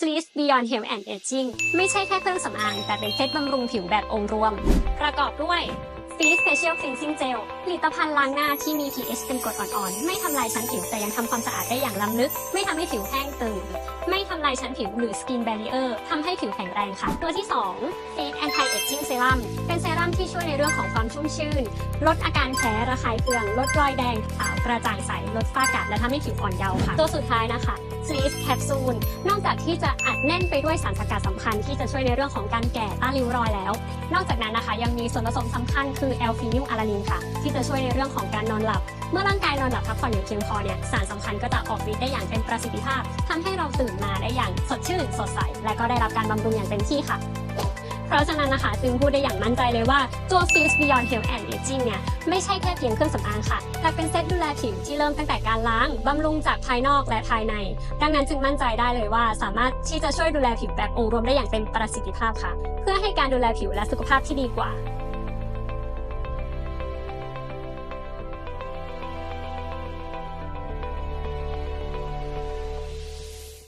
Sleep Beyond Health and Aging ไม่ใช่แค่เครื่องสำอาง แต่เป็นเซตบำรุงผิวแบบองค์รวม ประกอบด้วย Sleep Facial Cleansing Gel ผลิตภัณฑ์ล้างหน้าที่มี pH เป็นกรดอ่อนๆ ไม่ทำลายชั้นผิวแต่ยังทำความสะอาดได้อย่างล้ำลึก ไม่ทำให้ผิวแห้งตึง ไม่ทำลายชั้นผิวหรือ Skin Barrier ทำให้ผิวแข็งแรงค่ะ ตัวที่ 2 Face Anti Aging Serum เป็นเซรั่มที่ ช่วยในเรื่องของความชุ่มชื่น ลดอาการแพ้ระคายเคือง ลดรอยแดงขาวกระจ่างใส ลดฝ้ากระและทำให้ผิวอ่อนเยาว์ค่ะ ตัวสุดท้ายนะคะ Sleep Capsule นอกจากที่จะอัดแน่นไปด้วยสารสกัดสำคัญ ที่จะช่วยในเรื่องของการแก่ต้านริ้วรอยแล้ว นอกจากนั้นนะคะ ยังมีส่วนผสมสำคัญคือแอลฟีนิลอารานินค่ะ ที่จะช่วยในเรื่องของการนอนหลับ เมื่อร่างกายนอนหลับพักผ่อนอย่างเพียงพอเนี่ยสารสำคัญก็จะออกฤทธิ์ได้อย่างเต็มประสิทธิภาพทำให้เราตื่นมาได้อย่างสดชื่นสดใส และก็ได้รับการบำรุงอย่างเต็มที่ค่ะ ราะฉะนั้นนะคะจึงพูดได้อย่างมั่นใจเลยว่าตัว Fix Beyond Health and Aging เนี่ยไม่ใช่แค่เพียงเครื่องสำอางค่ะ แต่เป็นเซตดูแลผิวที่เริ่มตั้งแต่การล้างบำรุงจากภายนอกและภายใน ดังนั้นจึงมั่นใจได้เลยว่า สามารถที่จะช่วยดูแลผิวแบบองค์รวมได้อย่างเต็มประสิทธิภาพค่ะ เพื่อให้การดูแลผิวและสุขภาพที่ดีกว่า